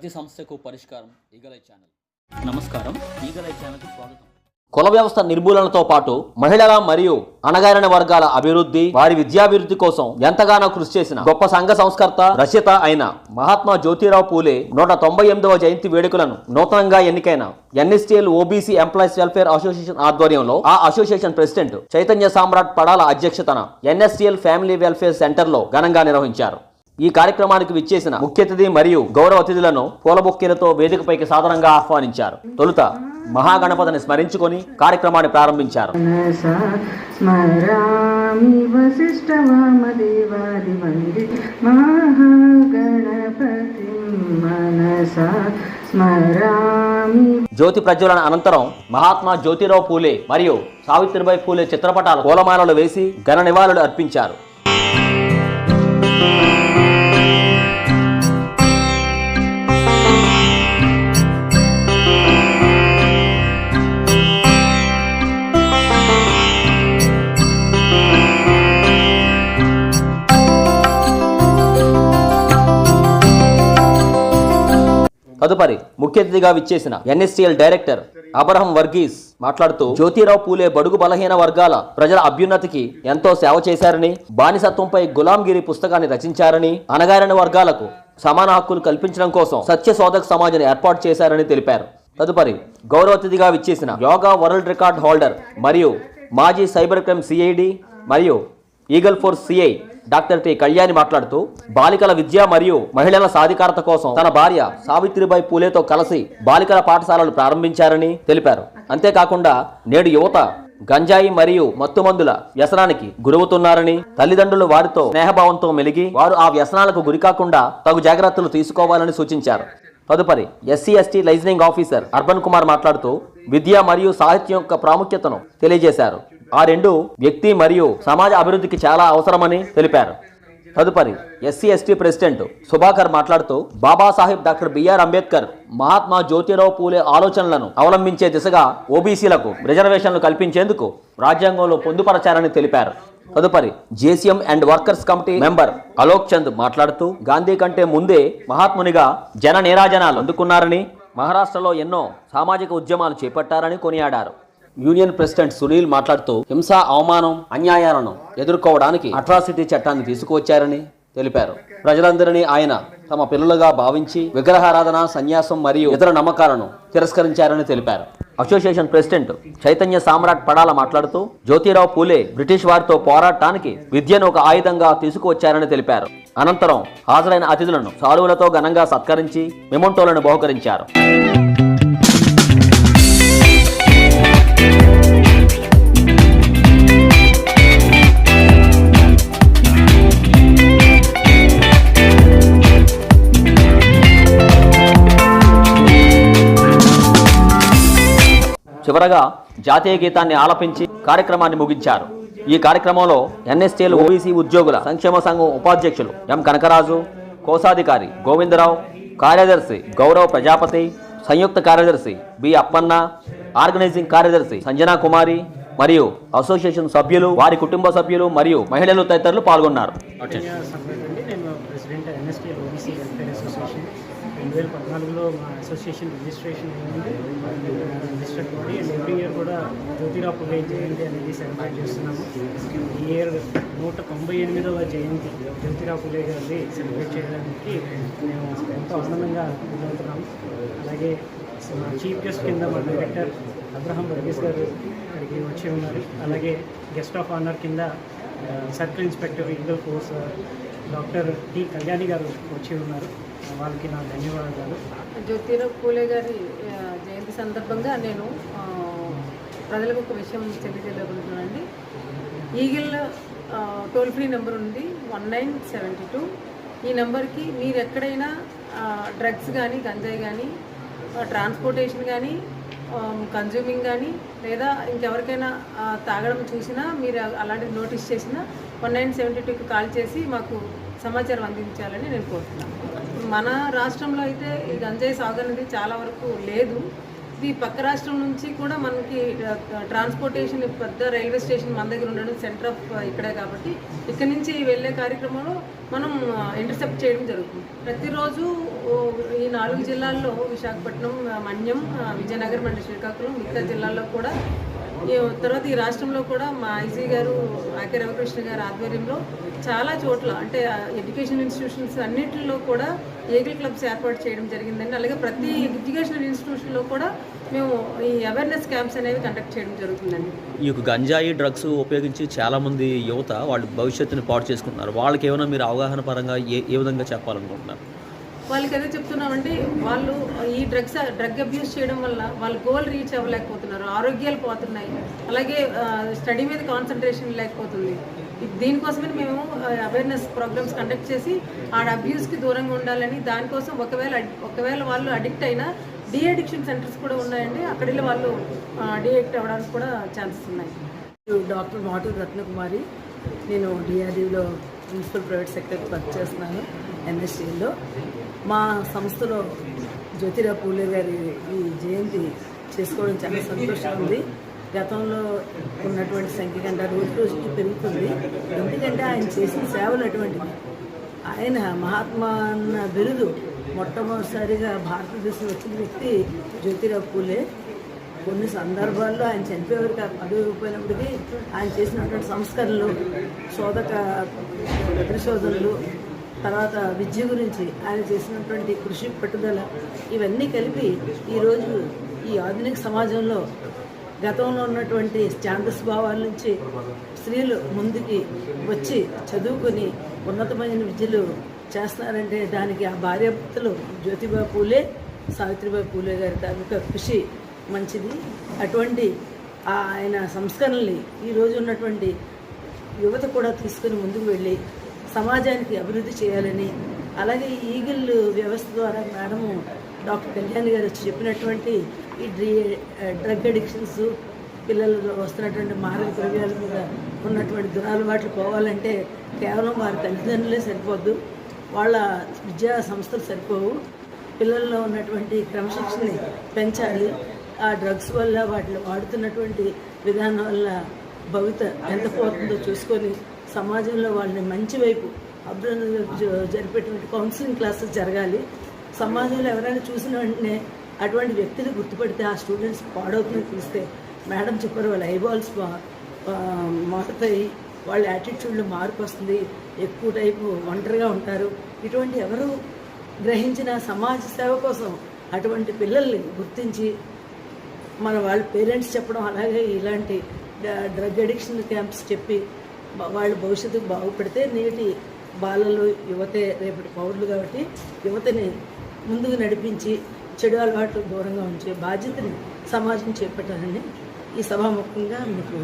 ప్రతి సమస్యకు పరిష్కారం ఈగలై ఛానల్. నమస్కారం ఈగలై ఛానల్కి స్వాగతం. కుల వ్యవస్థ నిర్మూలనతో పాటు మహిళల మరియు అణగారిన వర్గాల అభివృద్ధి వారి విద్యాభివృద్ధి కోసం ఎంతగానో కృషి చేసిన గొప్ప సంఘ సంస్కర్త రచయిత అయిన మహాత్మా జ్యోతిరావు పూలే నూట తొంభై ఎనిమిదవ జయంతి వేడుకలను నూతనంగా ఎన్నికైన NSTL OBC employees welfare association ఆధ్వర్యంలో ఆ అసోసియేషన్ ప్రెసిడెంట్ చైతన్య సామ్రాట్ పడాల అధ్యక్షతన ఎన్ఎస్టీఎల్ ఫ్యామిలీ వెల్ఫేర్ సెంటర్లో ఘనంగా నిర్వహించారు. ఈ కార్యక్రమానికి విచ్చేసిన ముఖ్య అతిథి మరియు గౌరవ అతిథులను పూలబొక్కేలతో వేదికపైకి సాధారణంగా ఆహ్వానించారు. తొలుత మహాగణపతిని స్మరించుకొని కార్యక్రమాన్ని ప్రారంభించారు. జ్యోతి ప్రజ్వలన అనంతరం మహాత్మా జ్యోతిరావు పూలే మరియు సావిత్రిబాయి పూలే చిత్రపటాలు పూలమాలలు వేసి ఘన నివాళులు అర్పించారు. తదుపరి ముఖ్య అతిథిగా విచ్చేసిన ఎన్ఎస్టీఎల్ డైరెక్టర్ అబ్రహం వర్గీస్ మాట్లాడుతూ జ్యోతిరావు పూలే బడుగు బలహీన వర్గాల ప్రజల అభ్యున్నతికి ఎంతో సేవ చేశారని బానిసత్వంపై గులాంగిరి పుస్తకాన్ని రచించారని అనగారిన వర్గాలకు సమాన హక్కులు కల్పించడం కోసం సత్య సోదక సమాజాన్ని ఏర్పాటు చేశారని తెలిపారు. తదుపరి గౌరవ అతిథిగా విచ్చేసిన యోగా వరల్డ్ రికార్డ్ హోల్డర్ మరియు మాజీ సైబర్ క్రైమ్ సిఐడి మరియు eagle force CI doctor P Kalyani మాట్లాడుతూ బాలికల విద్య మరియు మహిళల సాధికారత కోసం తన భార్య సావిత్రిబాయి పూలేతో కలిసి బాలికల పాఠశాలలు ప్రారంభించారని తెలిపారు. అంతేకాకుండా నేడు యువత గంజాయి మరియు మత్తుమందుల వ్యసనానికి గురవుతున్నారని తల్లిదండ్రులు వారితో స్నేహభావంతో మెలిగి వారు ఆ వ్యసనాలకు గురికాకుండా తగు జాగ్రత్తలు తీసుకోవాలని సూచించారు. తదుపరి SC ST liaisoning officer urban Kumar మాట్లాడుతూ విద్య మరియు సాహిత్యం యొక్క ప్రాముఖ్యతను తెలియజేశారు. ఆ రెండు వ్యక్తి మరియు సమాజ అభివృద్ధికి చాలా అవసరమని తెలిపారు. తదుపరి ఎస్సీ ఎస్టీ ప్రెసిడెంట్ సుభాకర్ మాట్లాడుతూ బాబాసాహెబ్ డాక్టర్ బిఆర్ అంబేద్కర్ మహాత్మా జ్యోతిరావు పూలే ఆలోచనలను అవలంబించే దిశగా ఓబీసీలకు రిజర్వేషన్లు కల్పించేందుకు రాజ్యాంగంలో పొందుపరచారని తెలిపారు. తదుపరి JCM and workers committee member Alok Chand మాట్లాడుతూ గాంధీ కంటే ముందే మహాత్మునిగా జన నీరాజనాలు అందుకున్నారని మహారాష్ట్రలో ఎన్నో సామాజిక ఉద్యమాలు చేపట్టారని కొనియాడారు. యూనియన్ ప్రెసిడెంట్ సునీల్ మాట్లాడుతూ హింస అవమానం అన్యాయాలను ఎదుర్కోవడానికి అట్రాసిటీ చట్టాన్ని తీసుకువచ్చారని తెలిపారు. ప్రజలందరినీ ఆయన తమ పిల్లలుగా భావించి విగ్రహారాధన సన్యాసం మరియు ఇతర నమ్మకాలను తిరస్కరించారని తెలిపారు. అసోసియేషన్ ప్రెసిడెంట్ చైతన్య సామ్రాట్ పడాల మాట్లాడుతూ జ్యోతిరావు పూలే బ్రిటిష్ వారితో పోరాటానికి విద్యను ఒక ఆయుధంగా తీసుకువచ్చారని తెలిపారు. అనంతరం హాజరైన అతిథులను సాలువులతో ఘనంగా సత్కరించి మెమొంటోలను బహుకరించారు. చివరగా జాతీయ గీతాన్ని ఆలపించి కార్యక్రమాన్ని ముగించారు. ఈ కార్యక్రమంలో ఎన్ఎస్టీఎల్ ఓబీసీ ఉద్యోగుల సంక్షేమ సంఘం ఉపాధ్యక్షులు ఎం కనకరాజు కోశాధికారి గోవిందరావు కార్యదర్శి గౌరవ్ ప్రజాపతి సంయుక్త కార్యదర్శి బి అప్పన్న ఆర్గనైజింగ్ కార్యదర్శి సంజనా కుమారి మరియు అసోసియేషన్ సభ్యులు వారి కుటుంబ సభ్యులు మరియు మహిళలు తదితరులు పాల్గొన్నారు. రెండు వేల పద్నాలుగులో మా అసోసియేషన్ రిజిస్ట్రేషన్ అయింది. Registered body and every year కూడా జ్యోతిరావు పులే జయంతి అనేది సెలబ్రేట్ చేస్తున్నాము. ఈ ఇయర్ నూట తొంభై ఎనిమిదవ జయంతి జ్యోతిరావు పులే గారిది సెలబ్రేట్ చేయడానికి మేము ఎంతో ఆనందంగా ఫీలవుతున్నాము అలాగే మా చీఫ్ గెస్ట్ కింద మా డైరెక్టర్ అబ్రహం వర్గీస్ గారు ఇక్కడికి వచ్చి ఉన్నారు. అలాగే గెస్ట్ ఆఫ్ ఆనర్ కింద circle inspector eagle force doctor T Kalyani garu వచ్చి ఉన్నారు. వాళ్ళకి నా ధన్యవాదాలు. జ్యోతిరావు పూలే గారి ఈ సందర్భంగా నేను ప్రజలకు ఒక విషయం తెలియజేయగలుగుతున్నానండి ఈగిల్ టోల్ ఫ్రీ నెంబర్ ఉంది వన్ నైన్ సెవెంటీ టూ. ఈ నెంబర్కి మీరు ఎక్కడైనా డ్రగ్స్ కానీ గంజాయి కానీ ట్రాన్స్పోర్టేషన్ కానీ కన్జ్యూమింగ్ కానీ లేదా ఇంకెవరికైనా తాగడం చూసినా మీరు అలాంటిది నోటీస్ చేసినా వన్ నైన్ సెవెంటీ టూకి కాల్ చేసి మాకు సమాచారం అందించాలని నేను కోరుతున్నాను. మన రాష్ట్రంలో అయితే ఈ గంజాయి సాగు అనేది చాలా వరకు లేదు. ఇది పక్క రాష్ట్రం నుంచి కూడా మనకి ట్రాన్స్పోర్టేషన్ పెద్ద రైల్వే స్టేషన్ మన దగ్గర ఉండడం సెంటర్ ఆఫ్ ఇక్కడే కాబట్టి ఇక్కడ నుంచి వెళ్ళే కార్యక్రమంలో మనం ఇంటర్సెప్ట్ చేయడం జరుగుతుంది. ప్రతిరోజు ఓ, ఈ నాలుగు జిల్లాల్లో విశాఖపట్నం మన్యం విజయనగరం అండ్ శ్రీకాకుళం మిగతా జిల్లాల్లో కూడా ఈ తర్వాత ఈ రాష్ట్రంలో కూడా మా ఐజీ గారు ఆకే రవికృష్ణ గారి ఆధ్వర్యంలో చాలా చోట్ల అంటే ఎడ్యుకేషన్ ఇన్స్టిట్యూషన్స్ అన్నింటిలో కూడా ఏగిల్ క్లబ్స్ ఏర్పాటు చేయడం జరిగిందండి. అలాగే ప్రతి ఎడ్యుకేషనల్ ఇన్స్టిట్యూషన్లో కూడా మేము ఈ అవేర్నెస్ క్యాంప్స్ అనేవి కండక్ట్ చేయడం జరుగుతుందండి. ఈ యొక్క గంజాయి డ్రగ్స్ ఉపయోగించి చాలామంది యువత వాళ్ళు భవిష్యత్తుని పాటు చేసుకుంటున్నారు. వాళ్ళకి ఏమైనా మీరు అవగాహన పరంగా ఏ ఏ విధంగా చెప్పాలనుకుంటున్నారు? వాళ్ళకి అదే చెప్తున్నామంటే వాళ్ళు ఈ డ్రగ్స్ డ్రగ్ అబ్యూస్ చేయడం వల్ల వాళ్ళ గోల్ రీచ్ అవ్వలేకపోతున్నారు ఆరోగ్యాలు పోతున్నాయి. అలాగే స్టడీ మీద కాన్సన్ట్రేషన్ లేకపోతుంది. దీనికోసమే మేము అవేర్నెస్ ప్రోగ్రామ్స్ కండక్ట్ చేసి ఆ అబ్యూస్కి దూరంగా ఉండాలని దానికోసం ఒకవేళ ఒకవేళ వాళ్ళు అడిక్ట్ అయినా డీ అడిక్షన్ సెంటర్స్ కూడా ఉన్నాయండి. అక్కడ వాళ్ళు డిఎడిక్ట్ అవ్వడానికి కూడా ఛాన్సెస్ ఉన్నాయి. డాక్టర్ మాటూరు రత్నకుమారి. నేను డిఆర్డీలో ప్రిన్సిపల్ ప్రైవేట్ సెక్రటరీ వర్క్ చేస్తున్నాను ఎన్ఎస్టీలో మా సంస్థలో జ్యోతిరావు పూలే గారి ఈ జయంతి చేసుకోవడం చాలా సంతోషంగా ఉంది. గతంలో ఉన్నటువంటి సంఖ్య కంటే రోజు రోజుకి పెరుగుతుంది. ఎందుకంటే ఆయన చేసిన సేవలు అటువంటివి. ఆయన మహాత్మా అన్న బిరుదు మొట్టమొదటిసారిగా భారతదేశం వచ్చిన వ్యక్తి జ్యోతిరావు పూలే. కొన్ని సందర్భాల్లో ఆయన చనిపోయేవారు కాదు పదవి ఆయన చేసినటువంటి సంస్కరణలు శోధక పరిశోధనలు తర్వాత విద్య గురించి ఆయన చేసినటువంటి కృషి పట్టుదల ఇవన్నీ కలిపి ఈరోజు ఈ ఆధునిక సమాజంలో గతంలో ఉన్నటువంటి ఛాందస్ భావాల నుంచి స్త్రీలు ముందుకి వచ్చి చదువుకొని ఉన్నతమైన విద్యలు చేస్తున్నారంటే దానికి ఆ భార్యాభర్తలు జ్యోతిబా పూలే సావిత్రిబాయి పూలే గారి తాలూకా కృషి మంచిది. అటువంటి ఆయన సంస్కరణల్ని ఈరోజు ఉన్నటువంటి యువత కూడా తీసుకుని ముందుకు వెళ్ళి సమాజానికి అభివృద్ధి చేయాలని అలాగే ఈగిల్ వ్యవస్థ ద్వారా మేడము డాక్టర్ కళ్యాణ్ గారు వచ్చి చెప్పినటువంటి ఈ డ్రీ డ్రగ్ అడిక్షన్స్ పిల్లలు వస్తున్నటువంటి మారక ద్రవ్యాల మీద ఉన్నటువంటి దురలవాట్లు పోవాలంటే కేవలం వారి తల్లిదండ్రులే సరిపోద్దు. వాళ్ళ విద్యా సంస్థలు సరిపోవు. పిల్లల్లో ఉన్నటువంటి క్రమశిక్షణని పెంచాలి. ఆ డ్రగ్స్ వల్ల వాటిని వాడుతున్నటువంటి విధానం వల్ల భవిత ఎంత పోతుందో చూసుకొని సమాజంలో వాళ్ళని మంచి వైపు అభివృద్ధి జ- జరిపేటువంటి కౌన్సిలింగ్ క్లాసెస్ జరగాలి. సమాజంలో ఎవరైనా చూసిన వెంటనే అటువంటి వ్యక్తిని గుర్తుపడితే ఆ స్టూడెంట్స్ పాడవుతుందని తెలిస్తే మేడం చెప్పారు వాళ్ళ ఐబాల్స్ మారుతాయి వాళ్ళ యాటిట్యూడ్లో మార్పు వస్తుంది ఎక్కువ టైపు ఒంటరిగా ఉంటారు. ఇటువంటి ఎవరు గ్రహించిన సమాజ సేవ కోసం అటువంటి పిల్లల్ని గుర్తించి మన వాళ్ళ పేరెంట్స్ చెప్పడం అలాగే ఇలాంటి డ- డ్రగ్ అడిక్షన్ క్యాంప్స్ చెప్పి వాళ్ళ భవిష్యత్తుకు బాగుపడితే నేటి బాలలు యువతే రేపటి పౌరులు కాబట్టి యువతని ముందుకు నడిపించి చెడు అలవాట్లు దూరంగా ఉంచే బాధ్యతని సమాజం చేపట్టాలని ఈ సభాముఖంగా మీకు